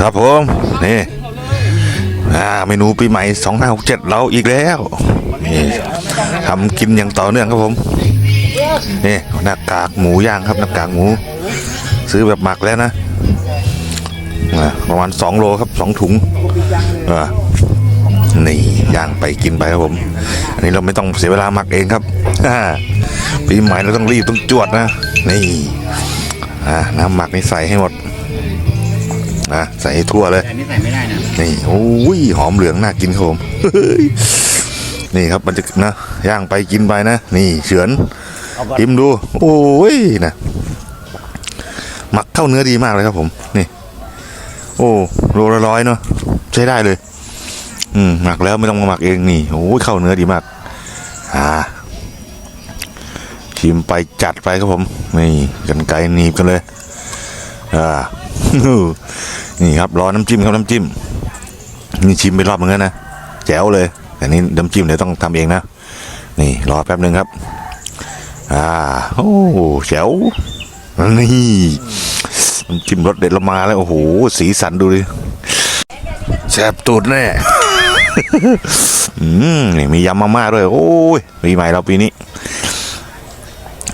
ครับผมนี่อ่าเมนูปีใหม่2567เราอีกแล้วนี่ทำกินอย่างต่อเนื่องครับผมนี่หน้ากากหมูย่างครับหน้ากากหมู ซื้อแบบหมักแล้วนะประมาณ2โลครับ2ถุงนี่ย่างไปกินไปครับผม อันนี้เราไม่ต้องเสียเวลาหมักเองครับปีใหม่เราต้องรีบต้องจวดนะนี่น้ำหมักนี่ใส่ให้หมด นะใส่ให้ทั่วเลยแต่นี่ใส่ไม่ได้นะนี่โอ้ยหอมเหลืองน่ากินครับผมนี่ครับมันจะนะย่างไปกินไปนะ นี่เฉือนชิมดู โอ้ยนะหมักเข้าเนื้อดีมากเลยครับผม นี่ โอ้โลละร้อยเนาะใช้ได้เลย อืมหมักแล้วไม่ต้องมาหมักเองนี่โอ้ยเข้าเนื้อดีมาก อ่าชิมไปจัดไปครับผม นี่กันไกลหนีบกันเลย อ่านี่ครับรอน้ำจิ้มครับน้ำจิ้มนี่ชิมไปรอบนึงแล้วนะแจ๋วเลย แต่นี่น้ำจิ้มเดี๋ยวต้องทำเองนะนี่รอแป๊บหนึ่งครับ อ่าโอ้แจ๋วนี่น้ำจิ้มรสเด็ดเรามาแล้วโอ้โหสีสันดูดิแซ่บตูดแน่อืมนี่มียำมาม่าด้วย โอ้ยปีใหม่เราปีนี้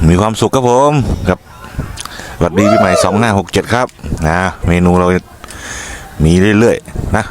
มีความสุขครับผมครับ สวัสดีปีใหม่สองห้าหกเจ็ดครับนะเมนูเรามีเรื่อยๆนะ